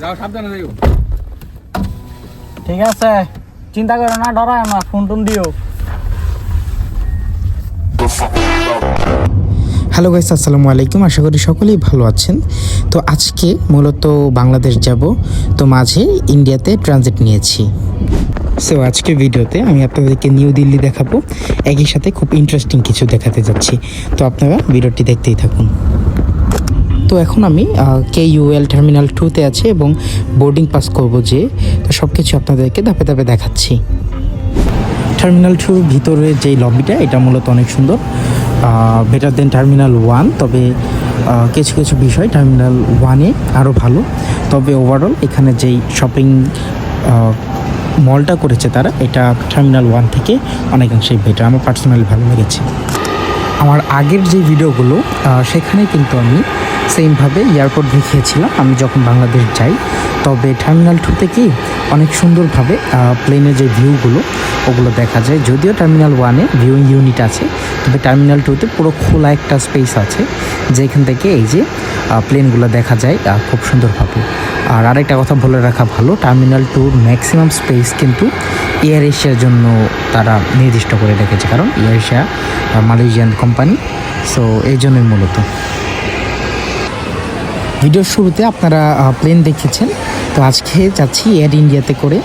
যাও সাবধানে যাইও। ঠিক আছে। চিন্তা করো না ডরায় না ফোন টোন দিও। হ্যালো গাইস আসসালামু আলাইকুম। আশা করি সকলেই ভালো আছেন। তো আজকে মূলত বাংলাদেশ যাব তো মাঝে ইন্ডিয়াতে ট্রানজিট নিয়েছি। সো আজকে ভিডিওতে আমি আপনাদেরকে নিউ দিল্লি দেখাবো। একই সাথে খুব ইন্টারেস্টিং কিছু দেখাতে যাচ্ছি। তো আপনারা ভিডিওটি দেখতেই থাকুন। তো এখন আমি কে ইউএল টার্মিনাল টুতে আছি এবং বোর্ডিং পাস করব যে, তো সব কিছু আপনাদেরকে ধাপে ধাপে দেখাচ্ছি। টার্মিনাল টুর ভিতরে যে লবিটা এটা মূলত অনেক সুন্দর। বেটার দেন টার্মিনাল ওয়ান তবে কিছু কিছু বিষয় টার্মিনাল ওয়ানে আরও ভালো। তবে ওভারঅল এখানে যেই শপিং মলটা করেছে তারা, এটা টার্মিনাল ওয়ান থেকে অনেকাংশেই বেটার আমার পার্সোনালি ভালো লেগেছে। আমার আগের যে ভিডিওগুলো সেখানে কিন্তু আমি সেমভাবে এয়ারপোর্ট দেখিয়েছিলাম, আমি যখন বাংলাদেশ যাই, তবে টার্মিনাল টু থেকে অনেক সুন্দরভাবে প্লেনের যে ভিউগুলো ওগুলো দেখা যায়। যদিও টার্মিনাল ওয়ানে ভিউইং ইউনিট আছে, তবে টার্মিনাল টুতে পুরো খোলা একটা স্পেস আছে, যেখান থেকে এই যে প্লেনগুলো দেখা যায় খুব সুন্দরভাবে। আর আরেকটা কথা বলে রাখা ভালো, টার্মিনাল টুর ম্যাক্সিমাম স্পেস কিন্তু এয়ার এশিয়ার জন্য তারা নির্দিষ্ট করে রেখেছে। কারণ Air Asia Malaysian company so এই জন্যই মূলত। ভিডিওর শুরুতে আপনারা প্লেন দেখেছেন। তো আজকে যাচ্ছি এয়ার ইন্ডিয়াতে করে।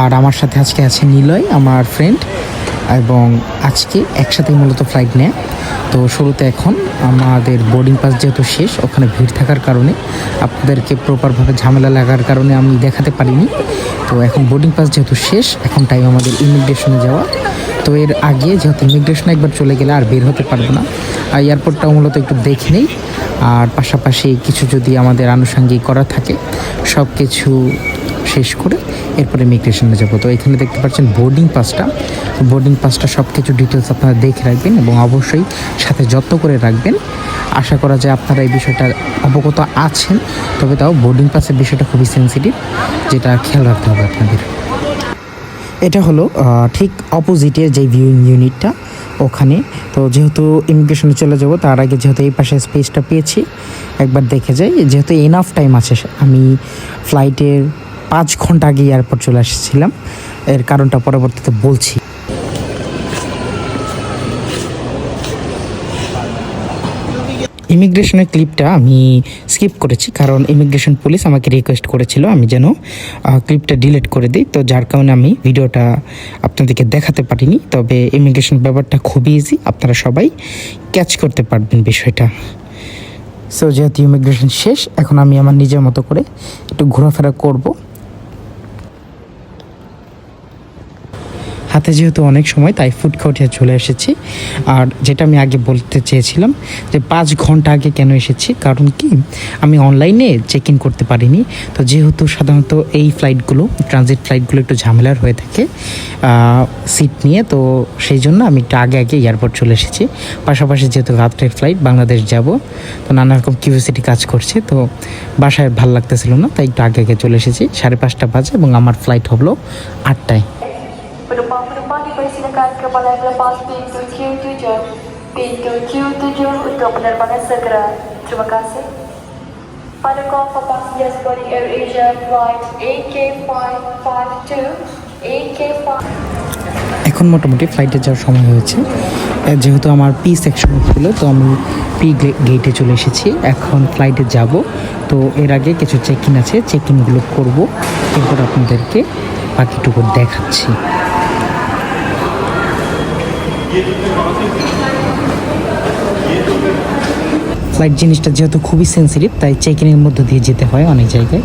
আর আমার সাথে আজকে আছে নিলয়, আমার ফ্রেন্ড এবং আজকে একসাথে মূলত ফ্লাইট নেয়। তো শুরুতে এখন আমাদের বোর্ডিং পাস যেহেতু শেষ, ওখানে ভিড় থাকার কারণে আপনাদেরকে প্রপারভাবে ঝামেলা লাগার কারণে আমি দেখাতে পারিনি। তো এখন বোর্ডিং পাস যেহেতু শেষ, এখন টাইম আমাদের ইমিগ্রেশনে যাওয়া। তো এর আগে যেহেতু ইমিগ্রেশনে একবার চলে গেলে আর বের হতে পারব না। আর এয়ারপোর্টটাও মূলত একটু দেখে নেই। আর পাশাপাশি কিছু যদি আমাদের আনুষঙ্গিক করা থাকে সব কিছু শেষ করে এরপরে ইমিগ্রেশনে যাব। তো এখানে দেখতে পাচ্ছেন বোর্ডিং পাসটা বোর্ডিং পাসটা সব কিছু ডিটেলস আপনারা দেখে রাখবেন এবং অবশ্যই সাথে যত্ন করে রাখবেন। আশা করা যায় আপনারা এই বিষয়টা অবগত আছেন, তবে তাও বোর্ডিং পাসের বিষয়টা খুবই সেন্সিটিভ যেটা খেয়াল রাখতে হবে আপনাদের। এটা হলো ঠিক অপোজিটের যে ভিউইং ইউনিটটা ওখানে। তো যেহেতু ইমিগ্রেশনে চলে যাব, তার আগে যেহেতু এই পাশে স্পেসটা পেয়েছি, একবার দেখে যাই। যেহেতু এনাফ টাইম আছে, আমি ফ্লাইটের পাঁচ ঘণ্টা আগে এয়ারপোর্ট চলে এসেছিলাম। এর কারণটা পরবর্তীতে বলছি। ইমিগ্রেশনের ক্লিপটা আমি স্কিপ করেছি, কারণ ইমিগ্রেশন পুলিশ আমাকে রিকোয়েস্ট করেছিল আমি যেন ক্লিপটা ডিলিট করে দিই। তো যার কারণে আমি ভিডিওটা আপনাদেরকে দেখাতে পারিনি। তবে ইমিগ্রেশন ব্যাপারটা খুবই ইজি আপনারা সবাই ক্যাচ করতে পারবেন বিষয়টা। সো যেহেতু ইমিগ্রেশন শেষ, এখন আমি আমার নিজের মতো করে একটু ঘোরাফেরা করব। হাতে যেহেতু অনেক সময়, তাই ফুড কোর্টে চলে এসেছি। আর যেটা আমি আগে বলতে চেয়েছিলাম যে পাঁচ ঘণ্টা আগে কেন এসেছি, কারণ কি? আমি অনলাইনে চেক ইন করতে পারিনি। তো যেহেতু সাধারণত এই ফ্লাইটগুলো ট্রানজিট ফ্লাইটগুলো একটু ঝামেলার হয়ে থাকে সিট নিয়ে, তো সেই জন্য আমি একটু আগে আগে এয়ারপোর্ট চলে এসেছি। পাশাপাশি যেহেতু রাত্রের ফ্লাইট বাংলাদেশ যাব, তো নানা রকম কিউরিয়াসিটি কাজ করছে, তো বাসায় ভালো লাগতেছিল না, তাই একটু আগে আগে চলে এসেছি। সাড়ে পাঁচটা বাজে এবং আমার ফ্লাইট হলো আটটায়। Kembali melepas pintu Q7. Pintu Q7 untuk penerbangan segera. Terima kasih. Pada call for passengers boarding AirAsia flight AK552, AK5... এখন মোটামুটি ফ্লাইটে যাওয়ার সময় হয়েছে যেহেতু আমার পি সেকশন ছিল তো আমি পি গেটে চলে এসেছি এখন ফ্লাইটে যাব তো এর আগে কিছু চেক ইন আছে চেক ইনগুলো করব এরপর আপনাদেরকে বাকিটুকু দেখাচ্ছি 7. ফ্লাইট জিনিসটা যেহেতু খুবই সেন্সিটিভ তাই চেক ইনের মধ্যে দিয়ে যেতে হয় অনেক জায়গায়।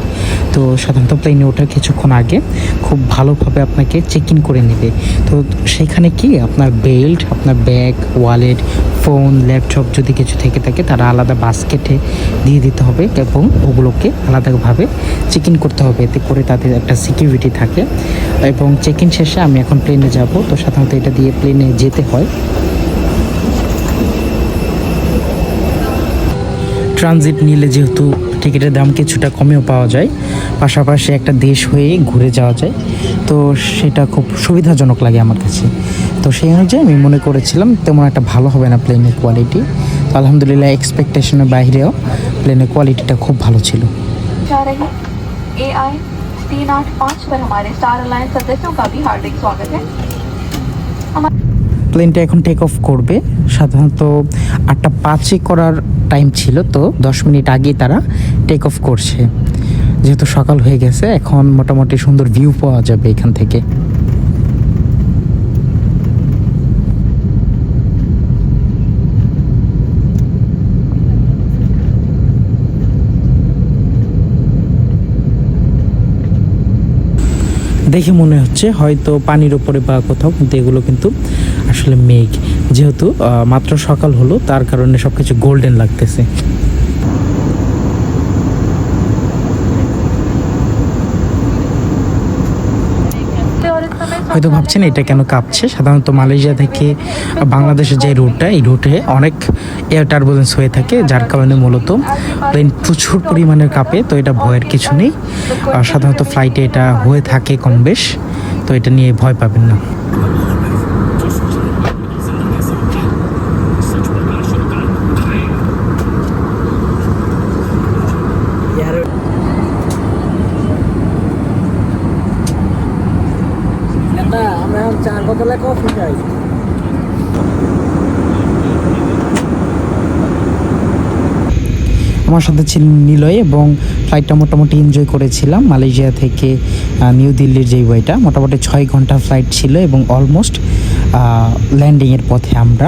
তো সাধারণত প্লেনে ওঠার কিছুক্ষণ আগে খুব ভালোভাবে আপনাকে চেক ইন করে নেবে। তো সেখানে কি আপনার বেল্ট আপনার ব্যাগ ওয়ালেট ফোন ল্যাপটপ যদি কিছু থেকে থাকে, তারা আলাদা বাস্কেটে দিয়ে দিতে হবে এবং ওগুলোকে আলাদাভাবে চেক ইন করতে হবে। এতে করে তাদের একটা সিকিউরিটি থাকে। এবং চেক ইন শেষে আমি এখন প্লেনে যাব। তো সাধারণত এটা দিয়ে প্লেনে যেতে হয়। ট্রানজিট নিলে যেহেতু টিকিটের দাম কিছুটা কমেও পাওয়া যায় পাশাপাশি একটা দেশ হয়ে ঘুরে যাওয়া যায় তো সেটা খুব সুবিধাজনক লাগে আমার কাছে তো সেই অনুযায়ী আমি মনে করেছিলাম তেমন একটা ভালো হবে না প্লেনের কোয়ালিটি তো আলহামদুলিল্লাহ এক্সপেকটেশনের বাইরেও প্লেনের কোয়ালিটিটা খুব ভালো ছিল जा रही ए आई तीन आठ पाँच पर हमारे स्टार अलायंस सदस्यों का भी हार्दिक स्वागत है প্লেনটা এখন টেক অফ করবে সাধারণত আটটা পাঁচে করার টাইম ছিল তো, দশ মিনিট আগেই তারা টেক অফ করছে। যেহেতু সকাল হয়ে গেছে, এখন মোটামুটি সুন্দর ভিউ পাওয়া যাবে এখান থেকে। দেখে মনে হচ্ছে হয়তো পানির ওপরে বা কোথাও, কিন্তু এগুলো কিন্তু আসলে মেঘ। যেহেতু মাত্র সকাল হলো, তার কারণে সবকিছু গোল্ডেন লাগতেছে। হয়তো ভাবছেন এটা কেন কাঁপছে? সাধারণত মালয়েশিয়া থেকে বাংলাদেশের যে রুটটা এই রুটে অনেক এয়ার টার্বুলেন্স হয়ে থাকে, যার কারণে মূলত প্লেন প্রচুর পরিমাণে কাঁপে, তো এটা ভয়ের কিছু নেই। সাধারণত ফ্লাইটে এটা হয়ে থাকে কম বেশ, তো এটা নিয়ে ভয় পাবেন না আমরা চার বোতলে you guys. আমার সাথে ছিল নিলয় এবং ফ্লাইটটা মোটামুটি এনজয় করেছিলাম মালয়েশিয়া থেকে নিউ দিল্লির যে ওয়েটা মোটামুটি ছয় ঘণ্টা ফ্লাইট ছিল এবং অলমোস্ট ল্যান্ডিংয়ের পথে আমরা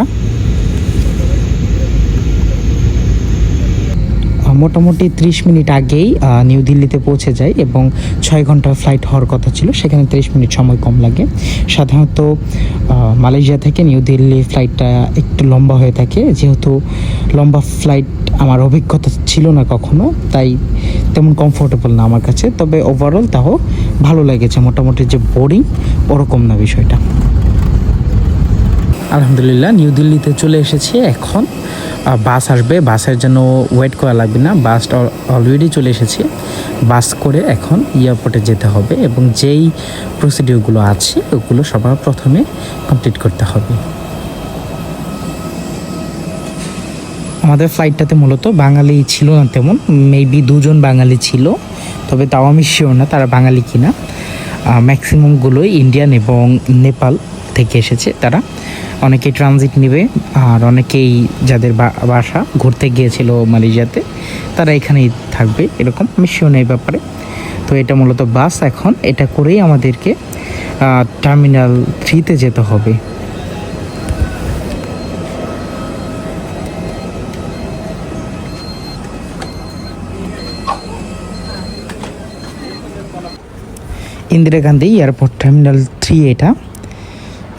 মোটামুটি ত্রিশ মিনিট আগেই নিউ দিল্লিতে পৌঁছে যায় এবং ছয় ঘণ্টা ফ্লাইট হওয়ার কথা ছিল। সেখানে ত্রিশ মিনিট সময় কম লাগে। সাধারণত মালয়েশিয়া থেকে নিউ দিল্লি ফ্লাইটটা একটু লম্বা হয়ে থাকে। যেহেতু লম্বা ফ্লাইট আমার অভিজ্ঞতা ছিল না কখনো, তাই তেমন কমফোর্টেবল না আমার কাছে। তবে ওভারঅল তাও ভালো লেগেছে। মোটামুটি যে বোরিং ওরকম না বিষয়টা। আলহামদুলিল্লাহ, নিউ দিল্লিতে চলে এসেছি এখন। বাস আসবে। বাসের জন্য ওয়েট করা লাগবে না। বাসটা অলরেডি চলে এসেছে। বাস করে এখন এয়ারপোর্টে যেতে হবে এবং যেই প্রসিডিওরগুলো আছে, ওগুলো সবার প্রথমে কমপ্লিট করতে হবে। আমাদের ফ্লাইটটাতে মূলত বাঙালি ছিল না তেমন। মেবি দুজন বাঙালি ছিল, তবে তাও আমি শিওর না তারা বাঙালি কিনা। ম্যাক্সিমামগুলোই ইন্ডিয়ান এবং নেপাল থেকে এসেছে তারা। অনেকেই ট্রানজিট নেবে, আর অনেকেই যাদের বাসা ঘুরতে গিয়েছিল মালয়েশিয়াতে, তারা এখানেই থাকবে এরকম নেই ব্যাপারে। তো এটা মূলত বাস এখন। এটা করেই আমাদেরকে টার্মিনাল থ্রিতে যেতে হবে। Indira Gandhi airport terminal three এটা।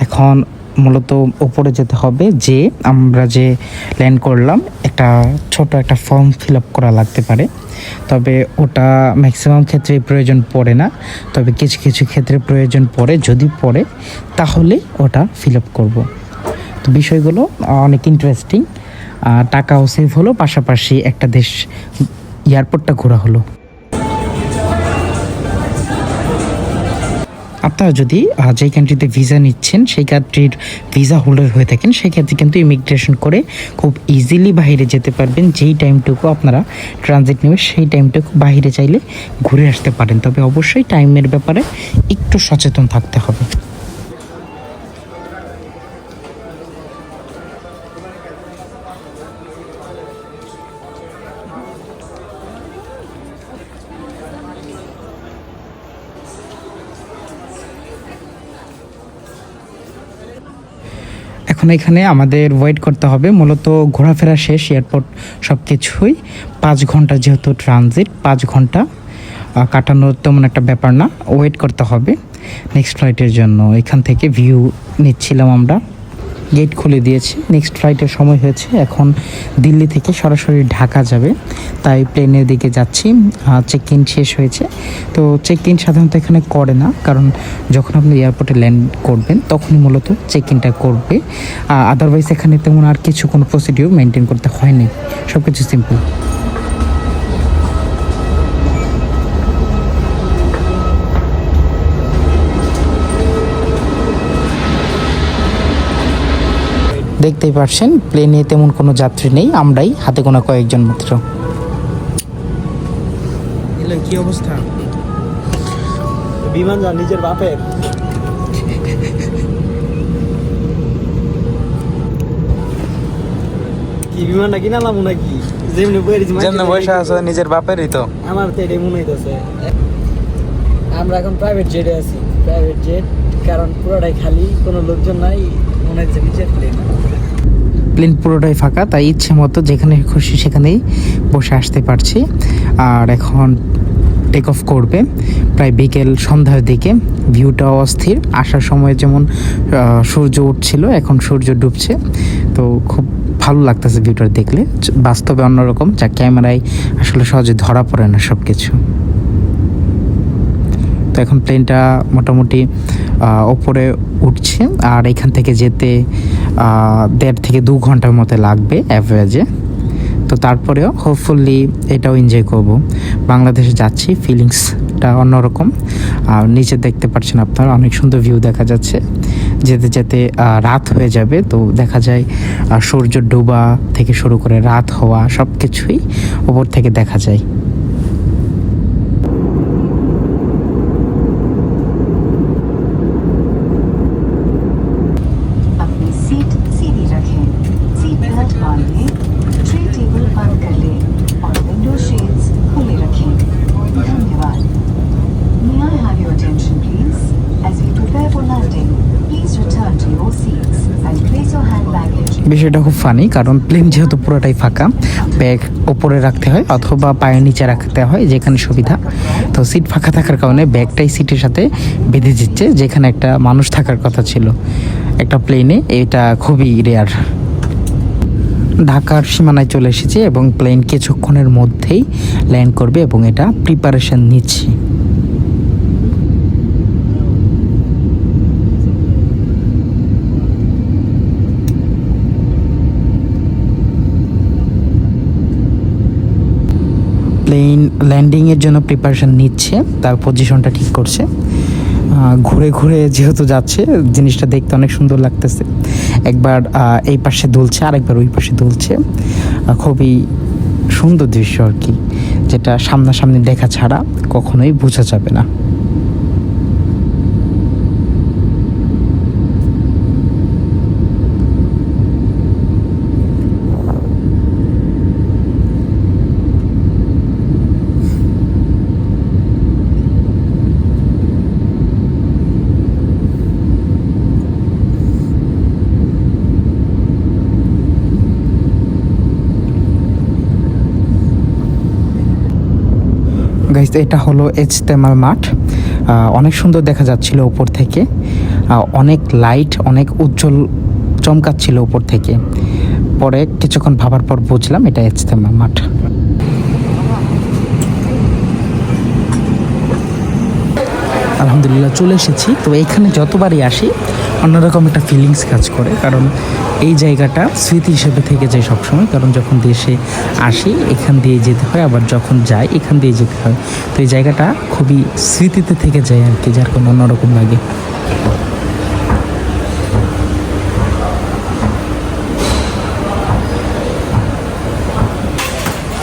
এখন মূলত ওপরে যেতে হবে যে আমরা যে ল্যান্ড করলাম, একটা ছোট একটা ফর্ম ফিল আপ করা লাগতে পারে। তবে ওটা ম্যাক্সিমাম ক্ষেত্রে প্রয়োজন পড়ে না। তবে কিছু কিছু ক্ষেত্রে প্রয়োজন পড়ে, যদি পড়ে, তাহলে ওটা ফিল আপ করব। তো বিষয়গুলো অনেক ইন্টারেস্টিং টাকাও সেভ হলো, পাশাপাশি একটা দেশ এয়ারপোর্টটা ঘোরা হলো। আপনারা যদি যে কান্ট্রিতে ভিসা নিচ্ছেন, সেই কান্ট্রির ভিসা হোল্ডার হয়ে থাকেন সেক্ষেত্রে কিন্তু ইমিগ্রেশন করে খুব ইজিলি বাইরে যেতে পারবেন। যেই টাইমটুকু আপনারা ট্রানজিট নেবে সেই টাইমটুকু বাইরে চাইলে ঘুরে আসতে পারেন। তবে অবশ্যই টাইমের ব্যাপারে একটু সচেতন থাকতে হবে। এখন এখানে আমাদের ওয়েট করতে হবে। মূলত ঘোরাফেরা শেষ এয়ারপোর্ট সব কিছুই পাঁচ ঘণ্টা যেহেতু ট্রানজিট পাঁচ ঘণ্টা কাটানোর তেমন একটা ব্যাপার না। ওয়েট করতে হবে। নেক্সট ফ্লাইটের জন্য এখান থেকে ভিউ নিচ্ছিলাম আমরা। গেট খুলে দিয়েছে। নেক্সট ফ্লাইটের সময় হয়েছে। এখন দিল্লি থেকে সরাসরি ঢাকা যাবে। তাই প্লেনের দিকে যাচ্ছি। চেক ইন শেষ হয়েছে। তো চেক ইন সাধারণত এখানে করে না। কারণ যখন আপনি এয়ারপোর্টে ল্যান্ড করবেন, তখনই মূলত চেক ইনটা করবে আদারওয়াইজ এখানে তেমন আর কিছু কোনো প্রসিডিউর মেনটেন করতে হয়নি। সব কিছু সিম্পল দেখতেই পারছেন প্লেনে তেমন কোনো যাত্রী নেই আমরাই হাতে গোনা কয়েকজন মাত্র। কি অবস্থা? বিমান যা নিজের বাপের। কি বিমানটা কিনালাম নাকি? যেমনি বসে আছে নিজের বাপেরই তো। আমার তো এটাই মনে হইতেছে। আমরা এখন প্রাইভেট জেটে আছি। প্রাইভেট জেট কারণ পুরোটাই খালি কোনো লোকজন নাই। প্লেন প্লেন পুরোটাই ফাঁকা, তাই ইচ্ছে মতো যেখানে খুশি সেখানেই বসে আসতে পারছি। আর এখন টেক অফ করবে। প্রায় বিকেল সন্ধ্যার দিকে ভিউটাও অস্থির। আসার সময় যেমন সূর্য উঠছিল, এখন সূর্য ডুবছে। তো খুব ভালো লাগতেছে ভিউটা দেখলে। বাস্তবে অন্যরকম, যা ক্যামেরায় আসলে সহজে ধরা পড়ে না সব কিছু তো এখন প্লেনটা মোটামুটি ওপরে উঠছে। আর এখান থেকে যেতে দেড় থেকে দু ঘণ্টার মতো লাগবে অ্যাভারেজে তো তারপরেও হোপফুলি এটাও এনজয় করব। বাংলাদেশে যাচ্ছি ফিলিংসটা অন্যরকম। আর নিচে দেখতে পাচ্ছেন আপনারা, অনেক সুন্দর ভিউ দেখা যাচ্ছে। যেতে যেতে রাত হয়ে যাবে। তো দেখা যায় সূর্য ডোবা থেকে শুরু করে রাত হওয়া সব কিছুই ওপর থেকে দেখা যায়। বিষয়টা খুব ফানি কারণ প্লেন যেহেতু পুরোটাই ফাঁকা ব্যাগ ওপরে রাখতে হয় অথবা পায়ের নিচে রাখতে হয় যেখানে সুবিধা। তো সিট ফাঁকা থাকার কারণে ব্যাগটাই সিটের সাথে বেঁধে দিচ্ছে, যেখানে একটা মানুষ থাকার কথা ছিল একটা প্লেনে এটা খুবই রেয়ার ঢাকার সীমানায় চলে এসেছে এবং প্লেন কিছুক্ষণের মধ্যেই ল্যান্ড করবে এবং এটা প্রিপারেশন নিচ্ছে প্লেন ল্যান্ডিংয়ের জন্য প্রিপারেশন নিচ্ছে, তার পজিশনটা ঠিক করছে। ঘুরে ঘুরে যেহেতু যাচ্ছে, জিনিসটা দেখতে অনেক সুন্দর লাগতেছে। একবার এই পাশে দুলছে, আরেকবার ওই পাশে দুলছে। খুবই সুন্দর দৃশ্য আর কি, যেটা সামনাসামনি দেখা ছাড়া কখনোই বোঝা যাবে না। গাইজ এটা হলো এজতেমার মাঠ। অনেক সুন্দর দেখা যাচ্ছিল উপর থেকে। অনেক লাইট অনেক উজ্জ্বল চমকাচ্ছিল উপর থেকে। পরে কিছুক্ষণ ভাবার পর বুঝলাম এটা এজতেমা মাঠ। আলহামদুলিল্লাহ, চলে এসেছি। তো এইখানে যতবারই আসি অন্যরকম একটা ফিলিংস কাজ করে। কারণ এই জায়গাটা স্মৃতি হিসেবে থেকে যায় সবসময়। কারণ যখন দেশে আসি, এখান দিয়ে যেতে হয়, আবার যখন যাই, এখান দিয়ে যেতে হয়। তো এই জায়গাটা খুবই স্মৃতিতে থেকে যায় আর কি, যার কোনো অন্যরকম লাগে।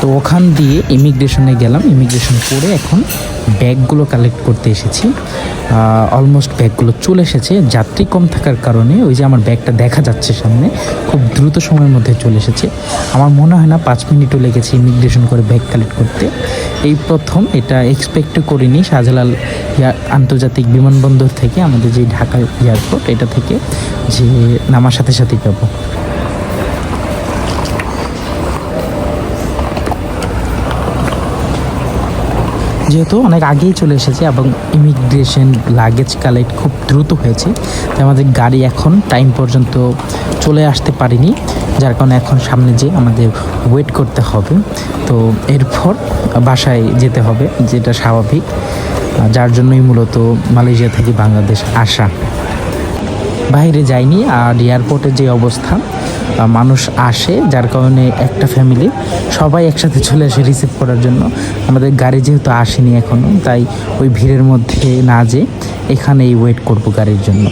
তো ওখান দিয়ে ইমিগ্রেশনে গেলাম। ইমিগ্রেশন করে এখন ব্যাগগুলো কালেক্ট করতে এসেছি। অলমোস্ট ব্যাগগুলো চলে এসেছে। যাত্রী কম থাকার কারণে ওই যে আমার ব্যাগটা দেখা যাচ্ছে সামনে, খুব দ্রুত সময়ের মধ্যে চলে এসেছে। আমার মনে হয় না পাঁচ মিনিটও লেগেছে ইমিগ্রেশন করে ব্যাগ কালেক্ট করতে। এই প্রথম এটা এক্সপেক্ট করিনি শাহজালাল আন্তর্জাতিক বিমানবন্দর থেকে আমাদের যে ঢাকা এয়ারপোর্ট এটা থেকে যে নামার সাথে সাথে যাব যেহেতু অনেক আগেই চলে এসেছে এবং ইমিগ্রেশন লাগেজ কালেক্ট খুব দ্রুত হয়েছে, তাই আমাদের গাড়ি এখন টাইম পর্যন্ত চলে আসতে পারিনি, যার কারণে এখন সামনে যে আমাদের ওয়েট করতে হবে। তো এরপর বাসায় যেতে হবে, যেটা স্বাভাবিক, যার জন্যই মূলত মালয়েশিয়া থেকে বাংলাদেশ আসা। বাইরে যায়নি আর এয়ারপোর্টের যে অবস্থা মানুষ আসে, যার কারণে একটা ফ্যামিলি সবাই একসাথে চলে আসে রিসিভ করার জন্য। আমাদের গাড়ি যেহেতু আসেনি এখনও তাই ওই ভিড়ের মধ্যে না যে এখানেই ওয়েট করব গাড়ির জন্য।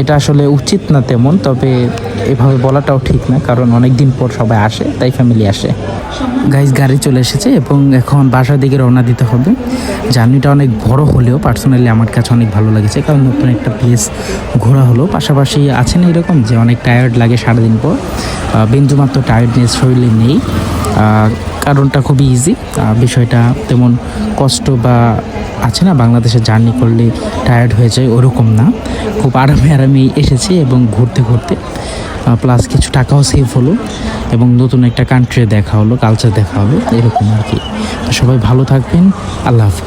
এটা আসলে উচিত না তেমন, তবে এভাবে বলাটাও ঠিক না, কারণ অনেক দিন পর সবাই আসে, তাই ফ্যামিলি আসে। গাইজ গাড়ি চলে এসেছে এবং এখন বাসার দিকে রওনা দিতে হবে। জার্নিটা অনেক বড় হলেও পার্সোনালি আমার কাছে অনেক ভালো লেগেছে, কারণ নতুন একটা প্লেস ঘোরা হলো। পাশাপাশি আছে না এরকম যে অনেক টায়ার্ড লাগে সারাদিন পর? বিন্দুমাত্র টায়ার্ডনেস শরীরে নেই। কারণটা খুবই ইজি বিষয়টা তেমন কষ্ট বা আছে না, বাংলাদেশে জার্নি করলে টায়ার্ড হয়ে যায় ওরকম না। খুব আরামে আরামে এসেছি এবং ঘুরতে ঘুরতে। প্লাস কিছু টাকাও সেভ হলো এবং নতুন একটা কান্ট্রি দেখা হলো কালচার দেখা হলো এরকম আর কি। সবাই ভালো থাকবেন, আল্লাহ হাফিজ।